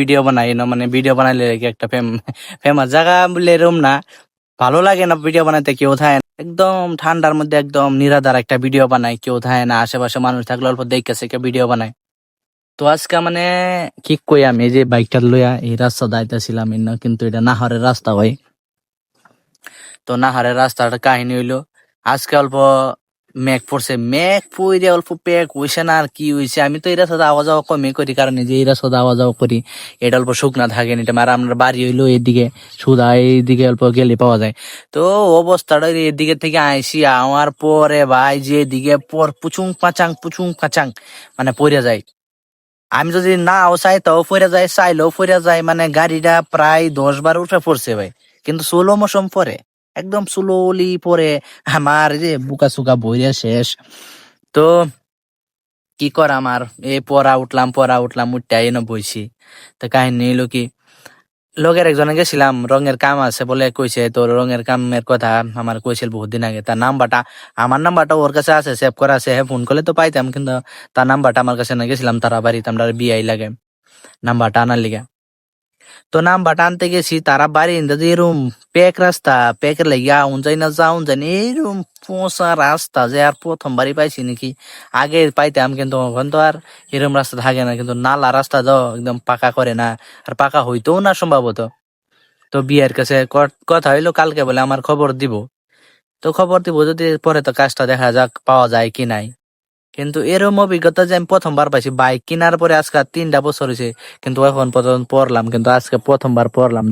Video বানাই না মানে ভিডিও বানাইলে একটা ফেমাস জায়গা বলে এরম না। ভালো লাগে না ভিডিও বানাইতে, কেউ থাকে না। একদম ঠান্ডার মধ্যে একদম নিরাধার একটা ভিডিও বানাই কেউ থাকে না। আশেপাশে মানুষ থাকলে অল্প দেখতেছে কেউ ভিডিও বানায়। তো আজকে মানে কি কই আমি যে বাইকটা লইয়া এই রাস্তা দাইতেছিলাম ইন্ন কিন্তু এটা নাহরের রাস্তা ভাই। তো নাহারের রাস্তাটা কাহিনী হইল, আজকে অল্প মেঘ পড়ছে মেঘ পইরে অল্প পেক হইছে না আর কি হইছে আমি তো এই রাস্তাতে আওয়া যাওয়া কমই করি কারণ যে এই রাস্তাতে আওয়া যাওয়া করি এটা অল্প শুকনা থাকে এটা আর আমরা বাড়ি হইল এদিকে সুদা এইদিকে অল্প গেলে পাওয়া যায়। তো অবস্থাটা এদিকে থেকে আইসি আমার পরে ভাই, যে এদিকে পর পুচুং পাচাং পুচুং পাচাং মানে পড়ে যায়। আমি যদি নাও চাই তাও পড়ে যায়, চাইলেও পড়ে যায় মানে গাড়িটা প্রায় দশ বার উঠে পড়ছে ভাই। কিন্তু সোলো মৌসুম পরে একদম স্লোলি পরে আমার যে বুকা সুকা বইরে শেষ। তো কি কর আমার? এই পড়া উঠলাম পড়া উঠলাম, উঠতে এনে বইছি। তো কাহিনী হইল কি লোকের একজনে গেছিলাম, রঙের কাম আছে বলে কইছে তোর রঙের কামের কথা আমার কইছিল বহুত দিন আগে। তার নাম্বারটা, আমার নাম্বারটা ওর কাছে আছে সেভ করা আছে ফোন করলে তো পাইতাম, কিন্তু তার নাম্বারটা আমার কাছে না গেছিলাম, তারা বাড়িতে আমরা বিয়াই লাগে। নাম্বারটা আনার লিগে। তো নাম্বারটা আনতে গেছি, তারা বাড়ি ইন্দা এরম পেক রাস্তা পেকের লাগিয়া আউন না যাউন যাই না, এরম পোঁচা রাস্তা যে আর প্রথমবারই পাইছি নাকি। আগে পাইতাম কিন্তু ওখান তো আর এরম রাস্তা থাকে না, কিন্তু নালা রাস্তা দাও একদম পাকা করে না, আর পাকা হইতেও না সম্ভবত। তো বিয়ের কাছে কথা হইল, কালকে বলে আমার খবর দিব। তো খবর দিব যদি পরে তো কাজটা দেখা যাক, পাওয়া যায় কি নাই। কিন্তু এরম অভিজ্ঞতা যে আমি প্রথমবার পাইছি, বাইক কেনার পরে আজকে তিনটা বছর হয়েছে কিন্তু এখন পর্যন্ত পড়লাম, কিন্তু আজকে প্রথমবার পড়লাম।